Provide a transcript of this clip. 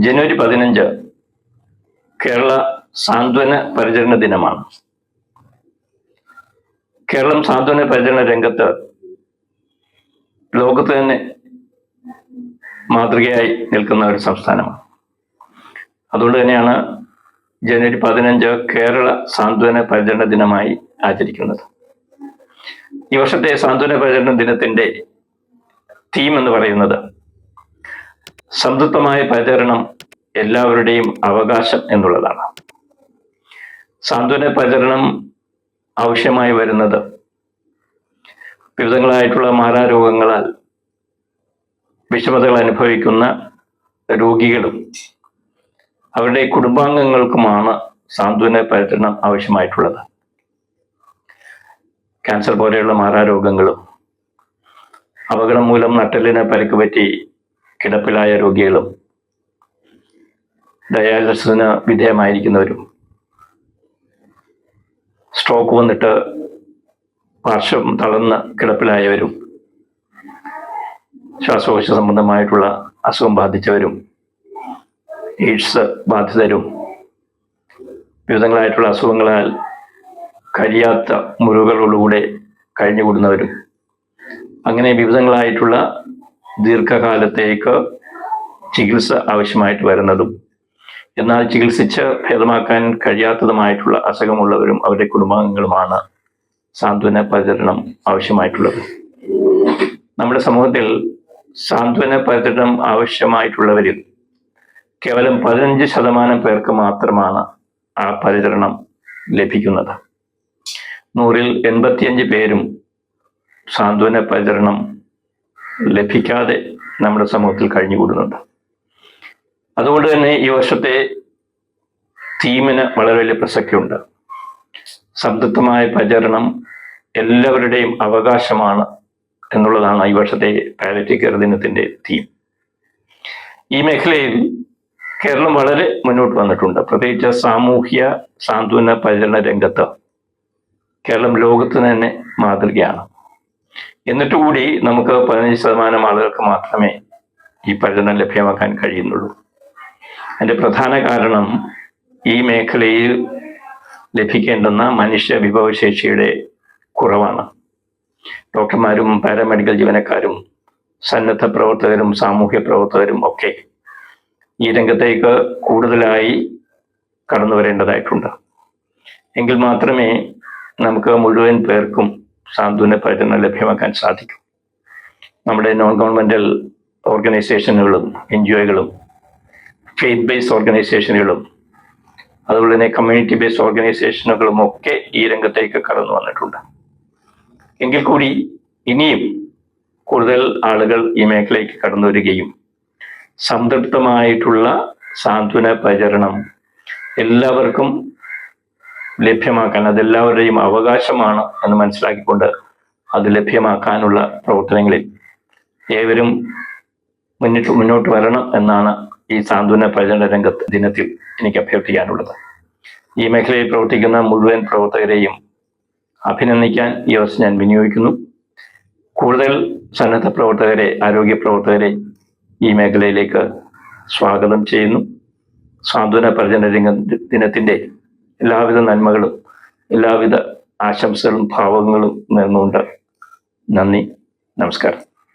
ജനുവരി പതിനഞ്ച് കേരള സാന്ത്വന പരിചരണ ദിനമാണ്. കേരളം സാന്ത്വന പരിചരണ രംഗത്ത് ലോകത്ത് തന്നെ മാതൃകയായി നിൽക്കുന്ന ഒരു സംസ്ഥാനമാണ്. അതുകൊണ്ട് തന്നെയാണ് ജനുവരി പതിനഞ്ച് കേരള സാന്ത്വന പരിചരണ ദിനമായി ആചരിക്കുന്നത്. ഈ വർഷത്തെ സാന്ത്വന പരിചരണ ദിനത്തിന്റെ തീം എന്ന് പറയുന്നത് സംതൃപ്തമായ പ്രചരണം എല്ലാവരുടെയും അവകാശം എന്നുള്ളതാണ്. സാന്ത്വന പ്രചരണം ആവശ്യമായി വരുന്നത് വിവിധങ്ങളായിട്ടുള്ള മാരാരോഗങ്ങളാൽ വിഷമതകൾ അനുഭവിക്കുന്ന രോഗികളും അവരുടെ കുടുംബാംഗങ്ങൾക്കുമാണ് സാന്ത്വന പരിചരണം ആവശ്യമായിട്ടുള്ളത്. ക്യാൻസർ പോലെയുള്ള മാരാരോഗങ്ങളും അപകടം മൂലം നട്ടലിന് പരിക്ക് പറ്റി കിടപ്പിലായ രോഗികളും ഡയാലിസിന് വിധേയമായിരിക്കുന്നവരും സ്ട്രോക്ക് വന്നിട്ട് പാർശ്വം തളർന്ന് കിടപ്പിലായവരും ശ്വാസകോശ സംബന്ധമായിട്ടുള്ള അസുഖം ബാധിച്ചവരും എയ്ഡ്സ് ബാധിതരും വിവിധങ്ങളായിട്ടുള്ള അസുഖങ്ങളാൽ കഴിയാത്ത മുറിവുകളോടുകൂടെ കഴിഞ്ഞുകൂടുന്നവരും. അങ്ങനെ വിവിധങ്ങളായിട്ടുള്ള ദീർഘകാലത്തേക്ക് ചികിത്സ ആവശ്യമായിട്ട് വരുന്നതും എന്നാൽ ചികിത്സിച്ച് ഭേദമാക്കാൻ കഴിയാത്തതുമായിട്ടുള്ള അസുഖമുള്ളവരും അവരുടെ കുടുംബാംഗങ്ങളുമാണ് സാന്ത്വന പരിചരണം ആവശ്യമായിട്ടുള്ളത്. നമ്മുടെ സമൂഹത്തിൽ സാന്ത്വന പരിചരണം ആവശ്യമായിട്ടുള്ളവരിൽ കേവലം പതിനഞ്ച് ശതമാനം പേർക്ക് മാത്രമാണ് ആ പരിചരണം ലഭിക്കുന്നത്. നൂറിൽ എൺപത്തിയഞ്ച് പേരും സാന്ത്വന പരിചരണം ലഭിക്കാതെ നമ്മുടെ സമൂഹത്തിൽ കഴിഞ്ഞുകൂടുന്നുണ്ട്. അതുകൊണ്ട് തന്നെ ഈ വർഷത്തെ തീമിന് വളരെ വലിയ പ്രസക്തിയുണ്ട്. സംതൃപ്തമായ പ്രചരണം എല്ലാവരുടെയും അവകാശമാണ് എന്നുള്ളതാണ് ഈ വർഷത്തെ പാലറ്റി കെയർ ദിനത്തിന്റെ തീം. ഈ മേഖലയിൽ കേരളം വളരെ മുന്നോട്ട് വന്നിട്ടുണ്ട്. പ്രത്യേകിച്ച് സാമൂഹ്യ സാന്ത്വന പരിചരണ രംഗത്ത് കേരളം ലോകത്തിന് തന്നെ മാതൃകയാണ്. എന്നിട്ട് കൂടി നമുക്ക് പതിനഞ്ച് ശതമാനം ആളുകൾക്ക് മാത്രമേ ഈ പഠനം ലഭ്യമാക്കാൻ കഴിയുന്നുള്ളൂ. അതിന്റെ പ്രധാന കാരണം ഈ മേഖലയിൽ ലഭിക്കേണ്ടുന്ന മനുഷ്യ വിഭവശേഷിയുടെ കുറവാണ്. ഡോക്ടർമാരും പാരാമെഡിക്കൽ ജീവനക്കാരും സന്നദ്ധ പ്രവർത്തകരും സാമൂഹ്യ പ്രവർത്തകരും ഒക്കെ ഈ രംഗത്തേക്ക് കൂടുതലായി കടന്നു വരേണ്ടതായിട്ടുണ്ട് എങ്കിൽ മാത്രമേ നമുക്ക് മുഴുവൻ പേർക്കും സാന്ത്വന പരിചരണം ലഭ്യമാക്കാൻ സാധിക്കും. നമ്മുടെ നോൺ ഗവൺമെന്റൽ ഓർഗനൈസേഷനുകളും എൻ ജി ഒകളും ഫെയ്ത്ത് ബേസ്ഡ് ഓർഗനൈസേഷനുകളും അതുപോലെ തന്നെ കമ്മ്യൂണിറ്റി ബേസ്ഡ് ഓർഗനൈസേഷനുകളും ഒക്കെ ഈ രംഗത്തേക്ക് കടന്നു വന്നിട്ടുണ്ട്. എങ്കിൽ കൂടി ഇനിയും കൂടുതൽ ആളുകൾ ഈ മേഖലയ്ക്ക് കടന്നു വരികയും സംതൃപ്തമായിട്ടുള്ള സാന്ത്വന പരിചരണം എല്ലാവർക്കും ലഭ്യമാക്കാൻ അതെല്ലാവരുടെയും അവകാശമാണ് എന്ന് മനസ്സിലാക്കിക്കൊണ്ട് അത് ലഭ്യമാക്കാനുള്ള പ്രവർത്തനങ്ങളിൽ ഏവരും മുന്നിട്ട് മുന്നോട്ട് വരണം എന്നാണ് ഈ സാന്ത്വന പ്രചരണ രംഗത്ത് ദിനത്തിൽ എനിക്ക് അഭ്യർത്ഥിക്കാനുള്ളത്. ഈ മേഖലയിൽ പ്രവർത്തിക്കുന്ന മുഴുവൻ പ്രവർത്തകരെയും അഭിനന്ദിക്കാൻ ഈ അവസരം ഞാൻ വിനിയോഗിക്കുന്നു. കൂടുതൽ സന്നദ്ധ പ്രവർത്തകരെ ആരോഗ്യ പ്രവർത്തകരെ ഈ മേഖലയിലേക്ക് സ്വാഗതം ചെയ്യുന്നു. സാന്ത്വന പ്രചരണ രംഗ ദിനത്തിന്റെ എല്ലാവിധ നന്മകളും എല്ലാവിധ ആശംസകളും ഭാവങ്ങളും നേർന്നുകൊണ്ട് നന്ദി നമസ്കാരം.